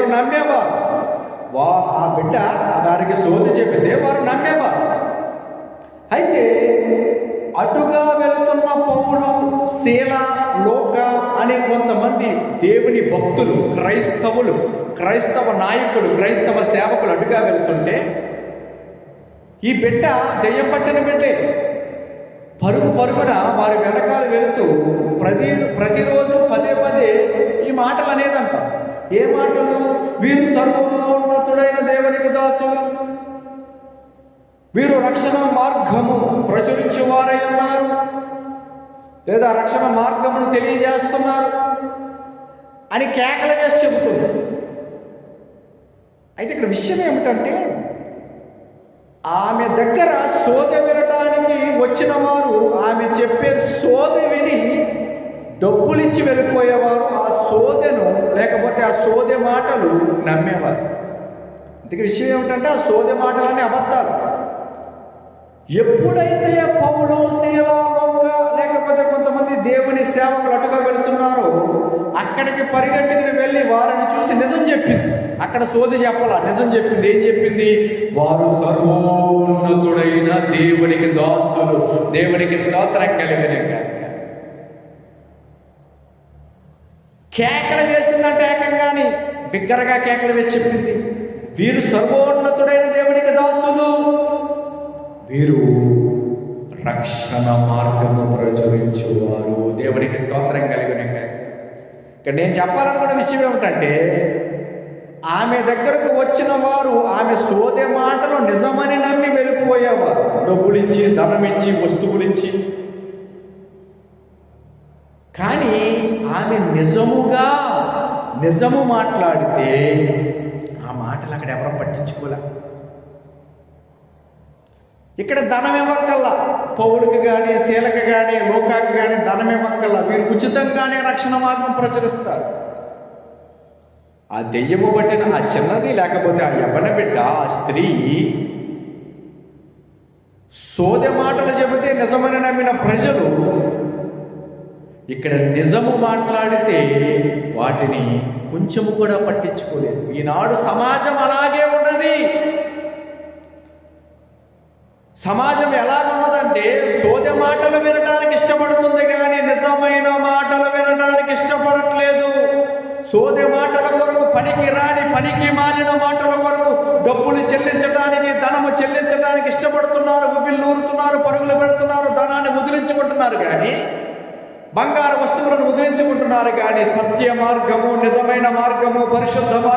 వారు నమ్మేవారు. వా ఆ బిడ్డ వారికి సోది చెబితే వారు నమ్మేవారు. అయితే అటుగా వెళుతున్న పౌలు శీల లోక అనే కొంతమంది దేవుని భక్తులు క్రైస్తవులు క్రైస్తవ నాయకులు క్రైస్తవ సేవకులు అటుగా వెళ్తుంటే ఈ బిడ్డ దెయ్యం పట్టిన బిడ్డే. పరుగు పరుగున వారి వెనకాల వెళుతూ ప్రతి ప్రతిరోజు పదే పదే ఈ మాటలు అనేది ఏ మాటలు? వీరు సర్వోన్నతుడైన దేవునికి దాసులు. వీరు రక్షణ మార్గము ప్రచురించేవారై ఉన్నారు. లేదా రక్షణ మార్గమును తెలియజేస్తున్నారు అని కేకల వేసి చెబుతుంది. అయితే ఇక్కడ విషయం ఏమిటంటే ఆమె దగ్గర సోద వినడానికి వచ్చిన వారు ఆమె చెప్పే సోద విని డబ్బులు ఇచ్చి వెళ్ళిపోయేవారు ఆ సోదెను లేకపోతే ఆ సోదె మాటలు నమ్మేవారు. ఇంతకు విషయం ఏమిటంటే ఆ సోదె మాటలన్నీ అబద్ధాలు. ఎప్పుడైతే పౌలు శీలాలోక లేకపోతే కొంతమంది దేవుని సేవకులు అటుగా వెళుతున్నారో అక్కడికి పరిగెట్టుకుని వెళ్ళి వారిని చూసి నిజం చెప్పింది. అక్కడ సోది చెప్పాల? నిజం చెప్పింది. ఏం చెప్పింది? వారు సర్వోన్నతుడైన దేవునికి దాసులు దేవునికి స్తోత్రం కలిగిన కేకలు వేసిందంటే ఏకంగాని బిగ్గరగా కేకలు వేసి చెప్పింది. వీరు సర్వోన్నతుడైన దేవునికి దాసులు. వీరు రక్షణ మార్గము ప్రచురించేవారు. దేవునికి స్తోత్రం కలిగిన ఇక్కడ నేను చెప్పాలనుకున్న విషయం ఏమిటంటే ఆమె దగ్గరకు వచ్చిన వారు ఆమె సోదే మాటలు నిజమని నమ్మి వెళ్ళిపోయేవారు. డబ్బులిచ్చి ధనమిచ్చి ధనం ఇచ్చి వస్తువులు ఇచ్చి కానీ ఆమె నిజముగా నిజము మాట్లాడితే ఆ మాటలు అక్కడ ఎవరో పట్టించుకోలే. ఇక్కడ ధనం ఇవ్వక్కల్లా. పౌరుకి కానీ శీలకి కానీ లోకాకి కానీ ధనం ఇవ్వక్కల్లా. వీరు ఉచితంగానే రక్షణ మార్గం ప్రచురిస్తారు. ఆ దెయ్యము పట్టిన ఆ చిన్నది లేకపోతే ఆ యవ్వన బిడ్డ ఆ స్త్రీ సోదె మాటలు చెబితే నిజమని నమ్మిన ప్రజలు ఇక్కడ నిజము మాట్లాడితే వాటిని కొంచెము కూడా పట్టించుకోలేదు. ఈనాడు సమాజం అలాగే ఉన్నది. సమాజం ఎలా ఉన్నదంటే సోదె మాటలు వినడానికి ఇష్టపడుతుంది కానీ నిజమైన మాటలు వినడానికి ఇష్టపడట్లేదు. సోదె మాటల కొరకు పనికి రాని పనికి మాలిన మాటల కొరకు డబ్బులు చెల్లించడానికి ధనము చెల్లించడానికి ఇష్టపడుతున్నారు ఉవ్విళ్ళు ఊరుతున్నారు పరుగులు పెడుతున్నారు ధనాన్ని వదిలించుకుంటున్నారు కానీ బంగారు వస్తువులను ముద్రించుకుంటున్నారు కానీ సత్య మార్గము నిజమైన మార్గము పరిశుద్ధ మార్గం